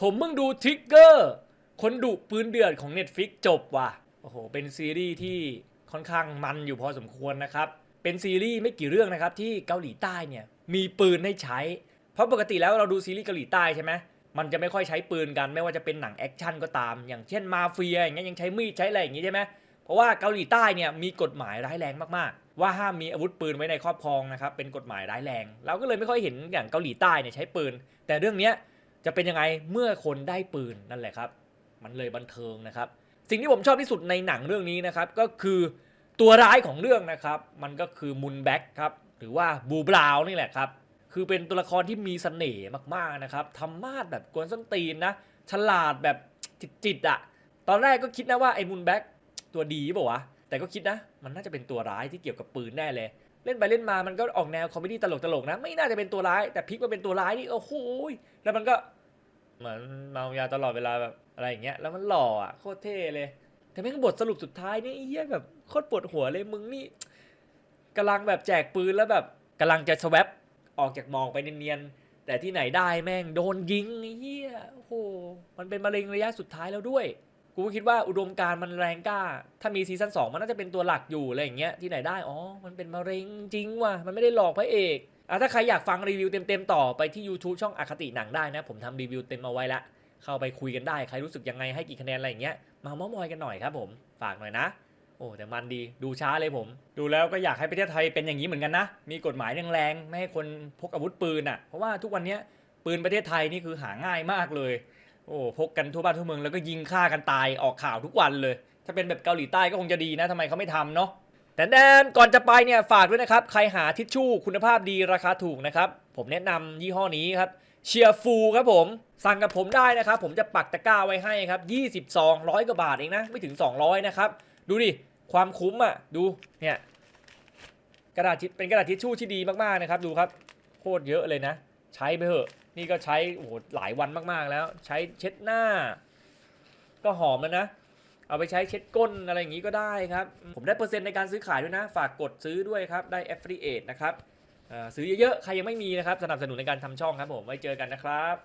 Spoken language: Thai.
ผมเพิ่งดูทริกเกอร์คนดุปืนเดือดของ Netflix จบว่ะ โอ้โห เป็นซีรีส์ที่ค่อนข้างมันอยู่พอสมควรนะครับ เป็นซีรีส์ไม่กี่เรื่องนะครับที่เกาหลีใต้เนี่ยมีปืนให้ใช้ เพราะปกติแล้วเราดูซีรีส์เกาหลีใต้ใช่ไหมมันจะไม่ค่อยใช้ปืนกันไม่ว่าจะเป็นหนังแอคชั่นก็ตาม อย่างเช่นมาเฟียอย่างเงี้ยยังใช้มีดใช้อะไรอย่างงี้ใช่ไหมเพราะว่าเกาหลีใต้เนี่ยมีกฎหมายร้ายแรงมากๆ ว่าห้ามมีอาวุธปืนไว้ในครอบครองนะครับเป็นกฎหมายร้ายแรง เราก็เลยไม่ค่อยเห็นอย่างเกาหลีใต้เนี่ยใช้ปืน แต่เรื่องเนี้ย จะเป็นยังไงเมื่อคนได้ปืนนั่นแหละครับ มันเลยบันเทิงนะครับ สิ่งที่ผมชอบที่สุดในหนังเรื่องนี้นะครับ ก็คือตัวร้ายของเรื่องนะครับ มันก็คือมุนแบ็กครับหรือว่าบูบราวนี่แหละครับ คือเป็นตัวละครที่มีเสน่ห์มากๆนะครับทำมาดแบบกวนส้นตีนนะ ฉลาดแบบจิตๆอะตอนแรกก็คิดนะว่าไอ้มุนแบ็กตัวดีเปล่าวะ แต่ก็คิดนะ มันน่าจะเป็นตัวร้ายที่เกี่ยวกับปืนแน่เลย เล่นไปเล่นมามันก็ออกแนวคอมเมดี้ตลกๆนะ ไม่น่าจะเป็นตัวร้าย แต่พลิกมาเป็นตัวร้ายนี่โอ้โหแล้วมันก็เหมือนเมายาตลอดเวลาแบบอะไรอย่างเงี้ยแล้วมันหล่ออะโคตรเท่เลย แต่แม่งบทสรุปสุดท้ายนี่เหี้ยแบบโคตรปวดหัวเลยมึงนี่กำลังแบบแจกปืนแล้วแบบกำลังจะสวปออกจากมองไปเนียนๆแต่ที่ไหนได้แม่งโดนยิงเหี้ยโอ้โหมันเป็นมะเร็งระยะสุดท้ายแล้วด้วย กูคิดว่าอุดมการมันแรงกล้า ถ้ามีซีซั่น2มันน่าจะเป็นตัวหลักอยู่อะไรอย่างเงี้ยที่ไหนได้ อ๋อ มันเป็นมะเร็งจริงว่ะ มันไม่ได้หลอกพระเอกอะถ้าใครอยากฟังรีวิวเต็มๆต่อไปที่ YouTube ช่องอคติหนังได้นะ ผมทำรีวิวเต็มเอาไว้ละ เข้าไปคุยกันได้ ใครรู้สึกยังไงให้กี่คะแนนอะไรอย่างเงี้ย มาเม้ามอยกันหน่อยครับผม ฝากหน่อยนะ โอ้แต่มันดี ดูช้าเลยผม ดูแล้วก็อยากให้ประเทศไทยเป็นอย่างนี้เหมือนกันนะ มีกฎหมายแรงๆ ไม่ให้คนพกอาวุธปืนอะ เพราะว่าทุกวันนี้ปืนประเทศไทยนี่คือหาง่ายมากเลย โอ้พกกันทั่วบ้านทั่วเมืองแล้วก็ยิงฆ่ากันตายออกข่าวทุกวันเลย ถ้าเป็นแบบเกาหลีใต้ก็คงจะดีนะทำไมเขาไม่ทำเนาะแต่แดนก่อนจะไปเนี่ยฝากด้วยนะครับ ใครหาทิชชู่คุณภาพดีราคาถูกนะครับ ผมแนะนำยี่ห้อนี้ครับเชียร์ฟูครับผม สั่งกับผมได้นะครับ ผมจะปักตะกร้าไว้ให้ครับ20ซองร้อยกว่าบาทเองนะ ไม่ถึง 200 นะครับ ดูดิ ความคุ้มอะ ดูเนี่ยกระดาษทิชเป็นกระดาษทิชชู่ที่ดีมากๆนะครับ ดูครับ โคตรเยอะเลยนะ ใช้ไปเถอะ นี่ก็ใช้โอ้โหหลายวันมากๆแล้ว ใช้เช็ดหน้า ก็หอมแล้วนะ เอาไปใช้เช็ดก้นอะไรอย่างนี้ก็ได้ครับ ผมได้เปอร์เซ็นต์ในการซื้อขายด้วยนะ ฝากกดซื้อด้วยครับ ได้ affiliate นะครับซื้อเยอะๆ ใครยังไม่มีนะครับ สนับสนุนในการทำช่องครับผม ไว้เจอกันนะครับ